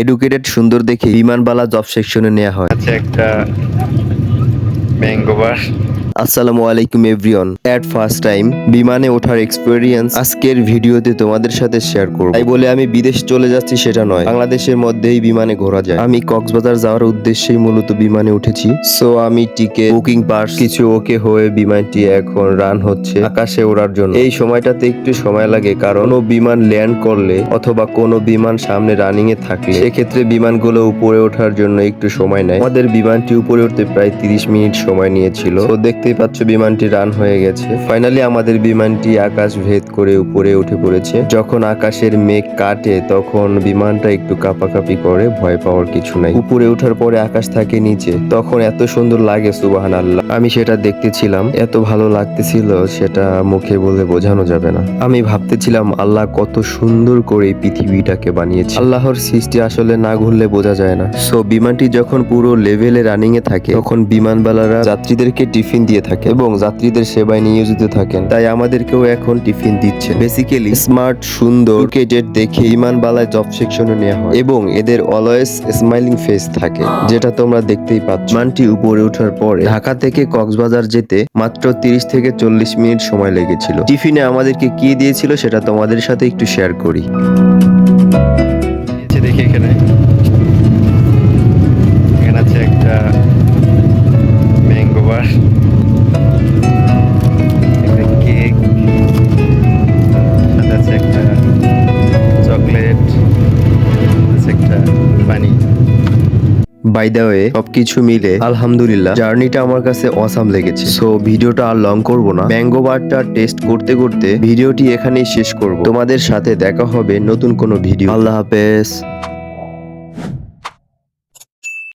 Educated সুন্দর দেখে বিমানবালা job সেকশনে নেওয়া হয়। আছে একটা ম্যাঙ্গো বার আসসালামু আলাইকুম এভরিওয়ান এট ফার্স্ট টাইম বিমানে ওঠার এক্সপেরিয়েন্স আজকের ভিডিওতে তোমাদের সাথে শেয়ার করব। তাই বলে আমি বিদেশ চলে যাচ্ছি সেটা নয়, বাংলাদেশের মধ্যেই বিমানে ঘোরা যায়। আমি কক্সবাজার যাওয়ার উদ্দেশ্যেই মূলত বিমানে উঠেছি। সো আমি টিকেট বুকিং পাস কিছু ওকে হয়ে বিমানটি এখন রান হচ্ছে আকাশে ওড়ার জন্য। এই সময়টাতে একটু সময় লাগে, কারণ কোনো বিমান ল্যান্ড করলে অথবা কোনো বিমান সামনে রানিং এ থাকলে সেক্ষেত্রে বিমানগুলো উপরে ওঠার জন্য একটু সময় নেয়। আমাদের বিমানটি উপরে উঠতে প্রায় তিরিশ মিনিট সময় নিয়েছিল। তো দেখতেই পাচ্ছ বিমানটি রান হয়ে গেছে। ফাইনালি আমাদের বিমানটি আকাশ ভেদ করে উপরে উঠে পড়েছে। যখন আকাশের মেঘ কাটে, তখন বিমানটা একটু কাঁপাকাঁপি করে, ভয় পাওয়ার কিছু নাই। উপরে ওঠার পরে আকাশ থাকে নিচে। তখন এত সুন্দর লাগে সুবাহান আল্লাহ আমি সেটা দেখতেছিলাম। এত ভালো লাগতেছিল, সেটা মুখে বলে বোঝানো যাবে না। আমি ভাবতেছিলাম, আল্লাহ কত সুন্দর করে পৃথিবীটাকে বানিয়েছে। আল্লাহর সৃষ্টি আসলে না ঘুরলে বোঝা যায় না। সো বিমানটি যখন পুরো লেভেলে রানিং এ থাকে, তখন বিমানবালারা যাত্রীদেরকে টিফিন দিয়ে থাকে এবং যাত্রীদের সেবায় নিয়োজিত থাকেন। তাই আমাদেরকেও এখন টিফিন দিচ্ছে বেসিক্যালি স্মার্ট সুন্দর এডুকেটেড দেখে বিমানবালায় জব সেকশনে নেওয়া হয় এবং এদের অলওয়েজ স্মাইলিং ফেস থাকে, যেটা তোমরা দেখতেই পাচ্ছ। মানটি উপরে ওঠার পরে ঢাকা থেকে কক্সবাজার যেতে মাত্র তিরিশ থেকে চল্লিশ মিনিট সময় লেগেছিল। টিফিনে আমাদেরকে কি দিয়েছিল সেটা তোমাদের সাথে একটু শেয়ার করি। দেখি এখানে। একটা পানি বাই দ্য ওয়ে সবকিছু মিলে আলহামদুলিল্লাহ জার্নিটা আমার কাছে অসাম লেগেছে। সো ভিডিওটা আর লং করব না। ম্যাঙ্গো বারটা টেস্ট করতে করতে ভিডিওটি এখানেই শেষ করব। তোমাদের সাথে দেখা হবে নতুন কোনো ভিডিও আল্লাহ হাফেজ।